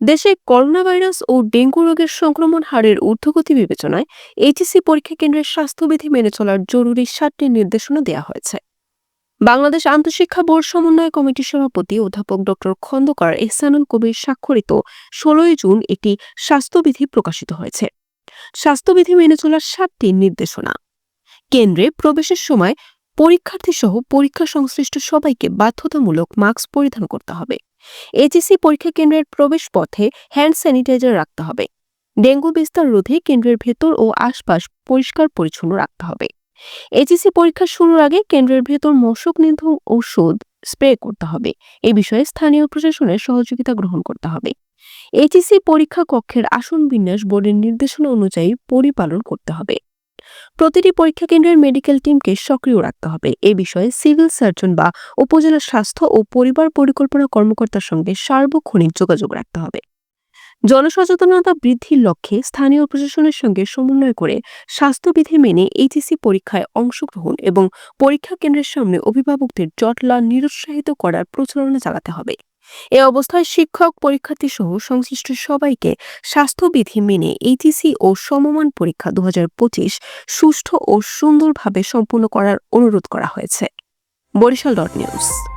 দেশে corona virus ও dengue রোগের সংক্রমণ হারের ঊর্ধ্বগতি বিবেচনায় এইচএসসি পরীক্ষা কেন্দ্রের স্বাস্থ্যবিধি মেনে চলার জরুরি সাতটি নির্দেশনা দেওয়া হয়েছে। বাংলাদেশ আন্তঃশিক্ষা বোর্ড সমন্বয় কমিটির সভাপতি অধ্যাপক ড খন্দকার এহসানুল কবির স্বাক্ষরিত ষোলোই জুন একটি স্বাস্থ্যবিধি প্রকাশিত হয়েছে। স্বাস্থ্যবিধি মেনে চলার সাতটি নির্দেশনা। কেন্দ্রে প্রবেশের সময় পরীক্ষার্থী সহ পরীক্ষা সংশ্লিষ্ট সবাইকে বাধ্যতামূলক মাস্ক পরিধান করতে হবে। এইচএসসি পরীক্ষা কেন্দ্রের প্রবেশ পথে হ্যান্ড স্যানিটাইজার রাখতে হবে। ডেঙ্গু বিস্তার রোধে কেন্দ্রের ভেতর ও আশপাশ পরিষ্কার পরিচ্ছন্ন রাখতে হবে। এইচএসসি পরীক্ষা শুরুর আগে কেন্দ্রের ভেতর মশক নিধন ঔষধ স্প্রে করতে হবে। এ বিষয়ে স্থানীয় প্রশাসনের সহযোগিতা গ্রহণ করতে হবে। এইচএসি পরীক্ষা কক্ষের আসন বিন্যাস বোর্ডের নির্দেশনা অনুযায়ী পরিপালন করতে হবে। প্রতিটি পরীক্ষা কেন্দ্রের মেডিকেল টিমকে সক্রিয় রাখতে হবে। এ বিষয়ে সিভিল সার্জন বা উপজেলা স্বাস্থ্য ও পরিবার পরিকল্পনা কর্মকর্তার সঙ্গে সার্বক্ষণিক যোগাযোগ রাখতে হবে। জনসচেতনতা বৃদ্ধির লক্ষ্যে স্থানীয় প্রশাসনের সঙ্গে সমন্বয় করে স্বাস্থ্যবিধি মেনে এইচএসসি পরীক্ষায় অংশগ্রহণ এবং পরীক্ষা কেন্দ্রের সামনে অভিভাবকদের জটলা নিরুৎসাহিত করার প্রচারণা চালাতে হবে। এ অবস্থায় শিক্ষক পরীক্ষার্থী সহ সংশ্লিষ্ট সবাইকে স্বাস্থ্যবিধি মেনে এইটিসি ও সমমান পরীক্ষা দুহাজার পঁচিশ সুষ্ঠু ও সুন্দরভাবে সম্পূর্ণ করার অনুরোধ করা হয়েছে। Barishal dot news.